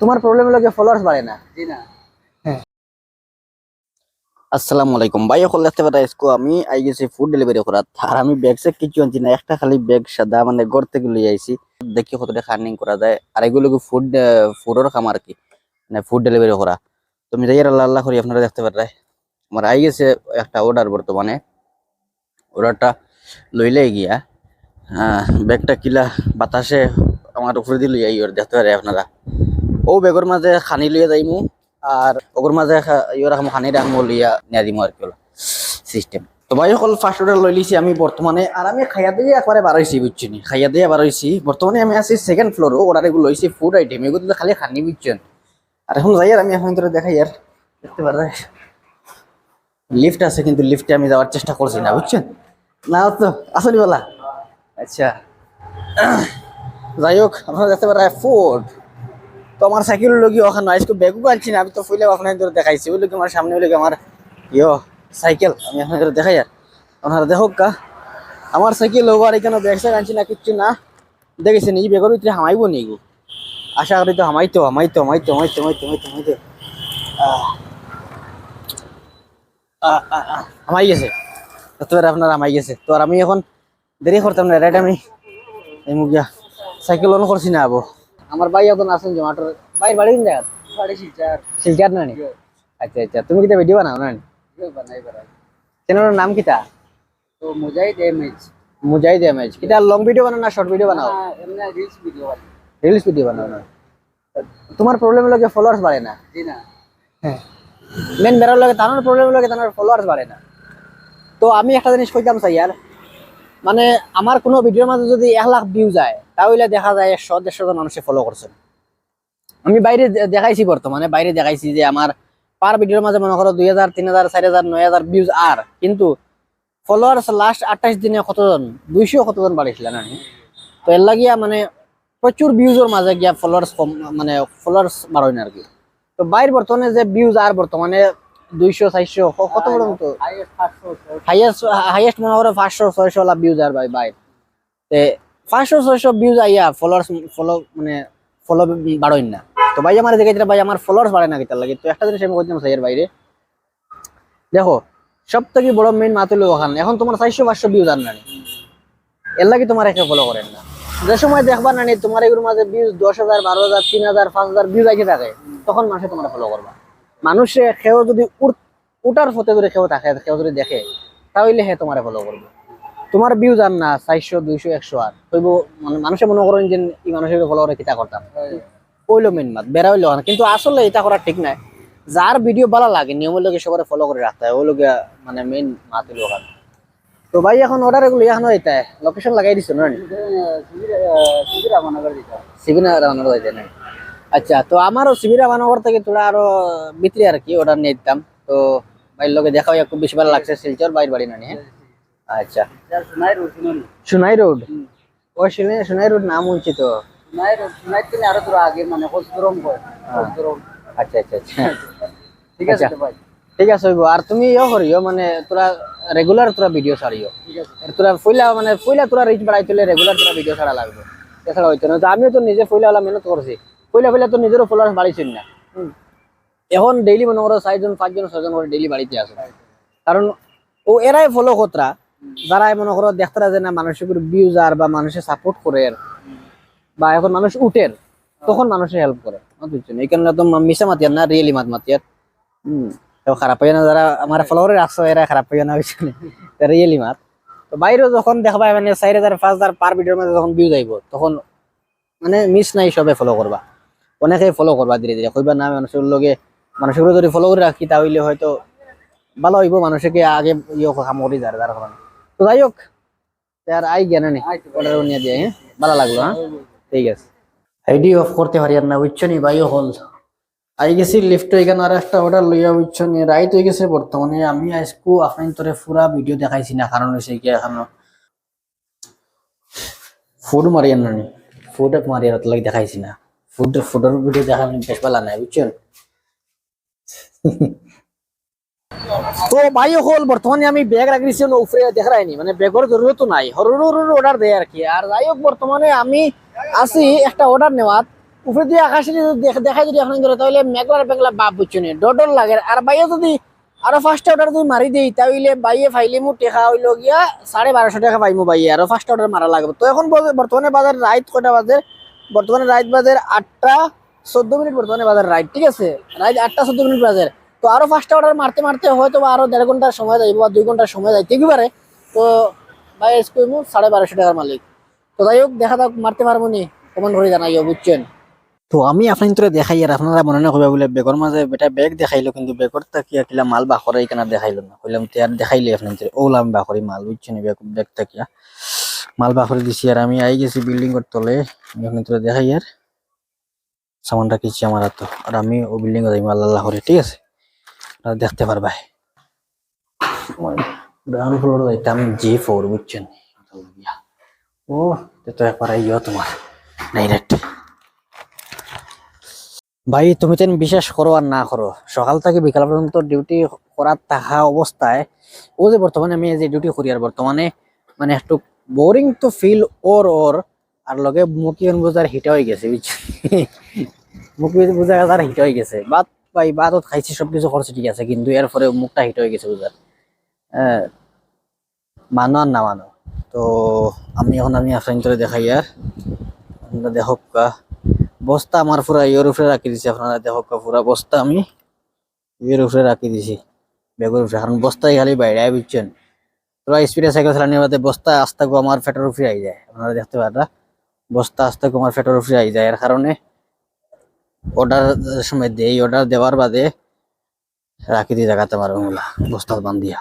তোমার প্রবলেম হলো যে ফলোয়ার্স বাড়ে না। জি না। আসসালামু আলাইকুম। ভাই এখন দেখতে পারা ইসকো আমি আই গেছি ফুড ডেলিভারি করার। আর আমি ব্যাগ সে কিছু আনছি না একটা খালি ব্যাগ সাদা মানে ঘর থেকে লই আইছি। দেখি কতটা খার্নিং করা যায়। আর এগুলো ফুড ফুডের কাম আর কি? মানে ফুড ডেলিভারি করা। তুমি যাই আল্লাহ আল্লাহ করি আপনারা দেখতে পারে আমার আই গেছে একটা অর্ডার বর্তমানে। অর্ডারটা লইলে গিয়া হ্যাঁ ব্যাগটা কিলা বাতাসে আমার উপরে দিয়ে লই আই ওর দেখতে পারে আপনারা। ও ব্যাগের মাঝে খানি লইয়া যাইমু আর ওগর মাঝে রকম খানি রাখব লইয়া নিয়া আর কি সিস্টেম তো ভাই সকল ফার্স্ট অর্ডার লই লিছি আমি বর্তমানে আর আমি খাইয়া দিয়ে একবারে বারোইছি বুঝছি খাইয়া দিয়ে বারোইছি বর্তমানে আমি আছি সেকেন্ড ফ্লোর অর্ডার এগুলো লইছি ফুড আইটেম এগুলো খালি খানি বুঝছেন আর এখন যাই আর আমি এখন ধরে দেখাই আর দেখতে পারে লিফট আছে, কিন্তু লিফটে আমি যাওয়ার চেষ্টা করছি না বুঝছেন না? তো আসলি বলা। আচ্ছা। যাই হোক আপনারা দেখতে পারে ফুড তো আমার সাইকেল লোক ওখানে, আজকে ব্যাগও আনছি না, আমি তো ফুলে আপনার ধরে দেখাইছি। ওই লোক আমার সামনে, ওই আমার ইয়ো সাইকেল, আমি আপনাদের দেখাই আর। আপনারা দেখুক কা আমার সাইকেল লোক আর এখানে ব্যাগ স্যাগ আনছি না, কিচ্ছু না। দেখেছেন, এই ব্যাগের ভিতরে হামাইবো নি গো। আশা করি তো হামাইতো হামাইতো হামাইতো হামাইতো হামাইতো হামাইতো হামাইতো। হামাই গেছে। তো আর আপনার হামাই গেছে। তো আর আমি এখন দেরি করতাম না রাইট আমি, এই মুগিয়া। সাইকেল অন করছি না আবো আমার ভাই এখন আছেন জোম্যাটোর ভাই বাড়ি কোন জায়গা বাড়ি শিলচার। শিলচার না আচ্ছা আচ্ছা। তুমি কিতা ভিডিও বানাও না নি কেউ বানাই। বেড়াই চ্যানেলের নাম কিতা তো? মুজাহিদ এমএইচ। মুজাহিদ এমএজ কিতা লং ভিডিও বানাও না শর্ট ভিডিও বানাও? এমনি রিলস ভিডিও বানাই। রিলস ভিডিও বানাও না। তোমার প্রবলেম হলো ফলোয়ার্স বাড়ে না। জি না। হ্যাঁ। মেন বেরোর লাগে তানোর প্রবলেম হলো তানোর ফলোয়ার্স বাড়ে না। তো আমি একটা জিনিস কইতাম চাই আর মানে আমার কোনো ভিডিওর মাঝে যদি এক লাখ ভিউ যায়, তাহলে দেখা যায় একশো, দেড়শো জন মানুষে ফলো করছেন আমি বাইরে দেখাইছি বর্তমানে, বাইরে দেখাইছি যে আমার পার ভিডিওর মাঝে মনে করো দুই হাজার, তিন হাজার, চার হাজার, নয় হাজার ভিউজ আর। কিন্তু ফলোয়ার্স লাস্ট আঠাশ দিনে কতজন, দুইশো কতজন বাড়িয়েছিল না তো এর লাগিয়া মানে প্রচুর ভিউজের মাঝে গিয়া ফলোয়ার্স কম মানে ফলোয়ার্স বাড়য় না আর কি। তো বাইর বর্তমানে যে ভিউজ আর বর্তমানে দুইশো চারশো ক- কত পর্যন্ত হাইয়েস্ট পাঁচশো হাইয়েস্ট হাইয়েস্ট মনে করো পাঁচশো ছয়শো লাভ ভিউজ আর ভাই বাইর তে পাঁচশো ছয়শো ভিউজ আইয়া ফলোয়ার্স ফলো মানে ফলো বাড়ই না। তো ভাই আমার দেখে ভাই আমার ফলোয়ার্স বাড়ে না কিতার লাগে। তো একটা জিনিস আমি করতাম সাইয়ের বাইরে। দেখো সব থেকে বড় মেইন মাতুল ওখানে। এখন তোমার চারশো পাঁচশো ভিউজ আর নানি এর লাগে তোমার একে ফলো করেন না। যে সময় দেখবা নানি তোমার এগুলোর মাঝে ভিউজ দশ হাজার বারো হাজার তিন হাজার পাঁচ হাজার ভিউজ আইতে থাকে তখন মানুষে তোমার ফলো করবা। মানুষে কেউ যদি উঠ- উঠার পথে যদি কেউ থাকে কেউ যদি দেখে তাহলে হে তোমার ফলো করবে। তোমার ভিউজ আর না চারশো দুইশো একশো আর। হইব মানে মানুষে মনে করেন যে এই মানুষের ফলো করে কিতা করতাম। ওইলো মেন মাত বেড়া হইল না। কিন্তু আসলে এটা করা ঠিক নাই। যার ভিডিও ভালো লাগে নিয়মের লোকে সবার ফলো করে রাখতে হয়। ওই লোকে মানে মেইন মাত হইল ওখানে। তো ভাই এখন অর্ডার এগুলো এখন হইতে। লোকেশন লাগাই দিছো না দিতে সিবিনা রান্নার হইতে না আচ্ছা তো আমারও শিবিরা মানগর থেকে তোরা আরও ভিতরে আর কি অর্ডার নিয়ে দিতাম। তো ভাইয়ের লোকে দেখা হইয়া খুব বেশি ভালো লাগছে শিলচর বাইর বাড়ি না নি, হ্যাঁ আচ্ছা। সোনাই রোড ও সোনাই সোনাই রোড নাম তো। আগে মানে হয়। আচ্ছা আচ্ছা আচ্ছা। ঠিক আছে আচ্ছা। ভাই। ঠিক আছে হইব আর তুমি ইয়ে করিও মানে তোরা রেগুলার তোরা ভিডিও ছাড়িও তোরা ফইলা মানে ফইলা তোরা রিচ বাড়াই তুলে রেগুলার তোরা ভিডিও ছাড়া লাগবে। এছাড়া হইতো না। তো আমিও তো নিজে ফইলা মেহনত করছি। ফইলা ফইলা তো নিজেরও ফলোয়ার্স বাড়িছি না। এখন ডেইলি মনে করো চারজন পাঁচজন ছজন করে ডেইলি বাড়িতে আসে কারণ ও এরাই ফলো কতরা যারা মনে করো দেখতারা যে না মানুষের ভিউজার বা মানুষের সাপোর্ট করে বা এখন মানুষ উঠের তখন মানুষের হেল্প করে বুঝছেন? এই কারণে তো মিশা মাতিয়ার না রিয়েলি মাত মাতিয়ার হম খারাপ হইয়া না যারা আমার ফলোয়ারে রাখছো এরা খারাপ হইয়া না বুঝছেন? রিয়েলি মাত। তো বাইরেও যখন দেখবা মানে চার হাজার পাঁচ হাজার পার ভিডিওর মধ্যে যখন ভিউ যাইব তখন মানে মিস নাই সবে ফলো করবা। অনেকেই ফলো করবা ধীরে ধীরে। কইবা না, মানুষের লগে মানুষের যদি ফলো করে রাখি, তাহলে হয়তো ভালো হইব, মানুষকে আগে ইয়ে কাম করি যার যার কারণে তো যাই হোক আর আই জ্ঞান নেই। অর্ডার নিয়ে দিয়ে হ্যাঁ? ভালো লাগল হ্যাঁ? ঠিক আছে। আইডি অফ করতে পারি আর না নি? ভাইও হল। আই গেছি লিফট এখানে আর একটা অর্ডার লইয়া, বুঝছ নি? রাইট হয়ে গেছে বর্তমানে। আমি আজকু আপনার তোরে পুরা ভিডিও দেখাইছি না, কারণ হয়েছে কি, এখনও ফুড মারিয়ার নানি ফুড মারিয়ার লাগে দেখাইছি না। ফুড ফুডের ভিডিও দেখা বেশ ভালো নাই, বুঝছেন? তো ভাই হল বর্তমানে আমি ব্যাগ রাখিছি উপরে দেখা রাইনি মানে ব্যাগের তো নাই। হরুর অর্ডার দেয় আর কি। আর যাই হোক বর্তমানে আমি আছি একটা অর্ডার নেওয়াত। উপরে দিয়ে আকাশে দেখ- যদি এখন ধরে তাহলে মেঘলার বেগলা বাপ বুঝছ নি ডর ডর লাগে। আর বাইয়ে যদি আরও ফার্স্ট অর্ডার যদি মারি দেই, তাহলে বাইয়ে ফাইলে মু টেকা হইল গিয়া সাড়ে বারোশো টাকা পাইমু বাইয়ে আরও ফার্স্ট অর্ডার মারা লাগবে। তো এখন বর্তমানে বাজার রাইত কটা বাজে বর্তমানে রাইত বাজার আটটা চোদ্দ মিনিট বর্তমানে বাজার রাইট ঠিক আছে? রাইট আটটা চোদ্দ মিনিট বাজার। তো আরও ফার্স্ট অর্ডার মারতে মারতে হয়তো বা আরও দেড় ঘণ্টার সময় যাইব বা দুই ঘণ্টার সময় যাইতে কি পারে। তো ভাই কইমু সাড়ে বারোশো টাকার মালিক। তো যাই হোক, দেখা যাক, মারতে পারব নি। কমান করে জানাইও, বুঝছেন? তো আমি আপনার দেখাই, আর আপনারা মনে না কইবা বলে বেগর মাঝে বেটা ব্যাগ দেখাইলো, কিন্তু বেগর তাকিয়া কিলা মাল বাখরে এখানে দেখাইলো না? কইলাম, তে আর দেখাইলে আপনার তোরে ওলা আমি বাখরি মাল, বুঝছেন? ব্যাগ ব্যাগ তাকিয়া মাল বাখরে দিছি আর আমি আই গেছি বিল্ডিং এর তলে আপনার তোরে দেখাই আর। সামান রাখিছি আমার হাতে। আর আমি ও বিল্ডিং এ যাই আল্লাহ করে, ঠিক আছে? দেখতে পারবা গ্রাউন্ড ফ্লোর যাইতাম জি ফোর বুঝছেন? ও তে একবার আইও তোমার ডাইরেক্ট ভাই, তুমি তেন বিশ্বাস করো আর না করো, সকাল থেকে বিকাল পর্যন্ত ডিউটি করার থাকা অবস্থায়, ও যে বর্তমানে আমি যে ডিউটি করি আর বর্তমানে মানে একটু বোরিং তো ফিল ওর ওর আর লগে মুখি বুঝার হিট হয়ে গেছে মুখি বুঝা তার হিট হয়ে গেছে। বাদ ভাই বাদত খাইছি, সবকিছু করছে ঠিক আছে, কিন্তু এরপরে মুখটা হিট হয়ে গেছে বুঝার মানো আর না মানো তো, আমি এখন আমি আপনার দেখাই আর আপনারা দেখক বস্তা আমার পুরা ইয়ের উপরে রাখি দিছি। আপনারা দেখো পুরা বস্তা আমি ইয়ের উপরে রাখি দিছি। বেগের উপরে কারণ বস্তায় খালি বাইরে বুঝছেন স্পিডে সাইকেল চালানি বাদে বস্তা, আস্তে আমার ফেটার উপরে আই যায়। আপনারা দেখতে পারা বস্তা, আস্তে আমার ফেটার উপরে আই যায়। এর কারণে অর্ডার সময় দেই। অর্ডার দেওয়ার বাদে রাখি দিয়ে জায়গাতে আমার বস্তা বান্ধিয়া।